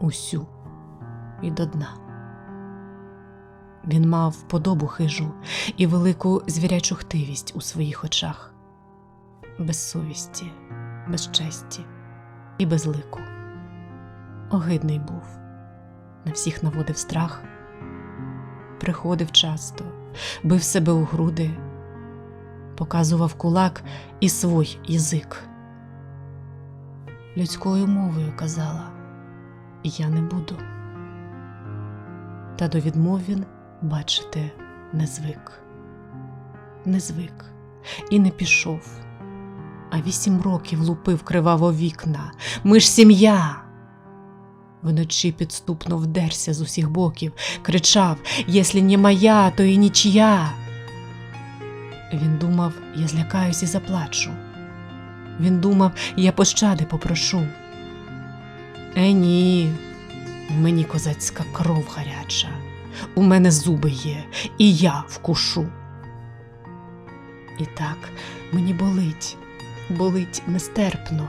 усю і до дна. Він мав подобу хижу і велику звірячу хтивість у своїх очах, без совісті, без честі і без лику. Огидний був, на всіх наводив страх, приходив часто, бив себе у груди, показував кулак і свой язик. Людською мовою казала Я не буду. Та до відмов він, бачите, не звик, не звик і не пішов, а вісім років лупив криваво вікна. Ми ж сім'я. Вночі підступно вдерся з усіх боків, кричав Єслі не моя, то і нічия. Він думав, я злякаюсь і заплачу. Він думав, я пощади попрошу. Е, ні, мені козацька кров гаряча, у мене зуби є, і я вкушу. І так мені болить, болить нестерпно.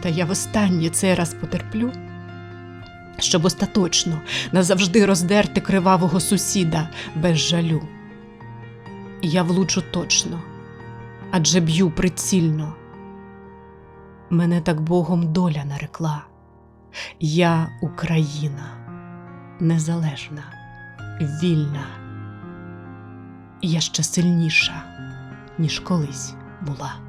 Та я востаннє цей раз потерплю, щоб остаточно назавжди роздерти кривавого сусіда без жалю. І Я влучу точно, адже б'ю прицільно. Мене так Богом доля нарекла. Я Україна, незалежна, вільна. Я ще сильніша, ніж колись була.